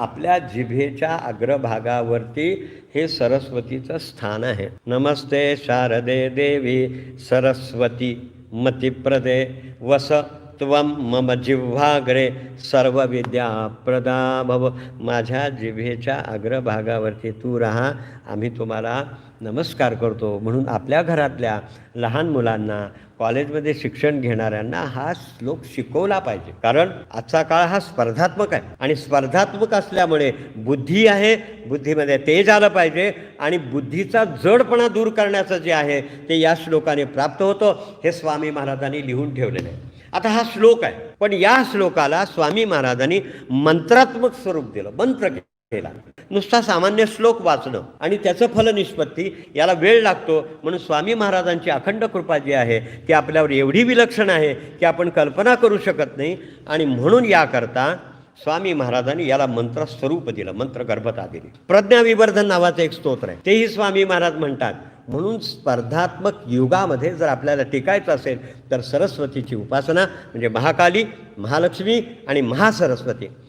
आपल्या जिभेच्या अग्रभागावरती हे सरस्वतीचं स्थान आहे. नमस्ते शारदे देवी सरस्वती मतिप्रदे वस त्वं मम जिव्हाग्रे सर्व विद्या प्रदा भव। माझ्या जिभेच्या अग्रभागावरती तू राहा आम्ही तुम्हाला नमस्कार करतो. म्हणून आपल्या घरातल्या लहान मुलांना कॉलेजमध्ये शिक्षण घेणाऱ्यांना हा श्लोक शिकवला पाहिजे. कारण आजचा काळ हा स्पर्धात्मक आहे. आणि स्पर्धात्मक असल्यामुळे बुद्धी आहे बुद्धीमध्ये तेज आलं पाहिजे आणि बुद्धीचा जडपणा दूर करण्याचं जे आहे ते या श्लोकाने प्राप्त होतं. हे स्वामी महाराजांनी लिहून ठेवलेलं आहे. आता हा श्लोक आहे. पण या श्लोकाला स्वामी महाराजांनी मंत्रात्मक स्वरूप दिलं मंत्र केला. नुसता सामान्य श्लोक वाचणं आणि त्याचं फलनिष्पत्ती याला वेळ लागतो. म्हणून स्वामी महाराजांची अखंड कृपा जी आहे ती आपल्यावर एवढी विलक्षण आहे की आपण कल्पना करू शकत नाही. आणि म्हणून याकरता स्वामी महाराजांनी याला मंत्र स्वरूप दिलं मंत्र गर्भता दिली. प्रज्ञाविवर्धन नावाचं एक स्तोत्र आहे. तेही स्वामी महाराज म्हणतात म्हणून स्पर्धात्मक युगामध्ये जर आपल्याला टिकायचं असेल तर सरस्वतीची उपासना म्हणजे महाकाली महालक्ष्मी आणि महासरस्वती.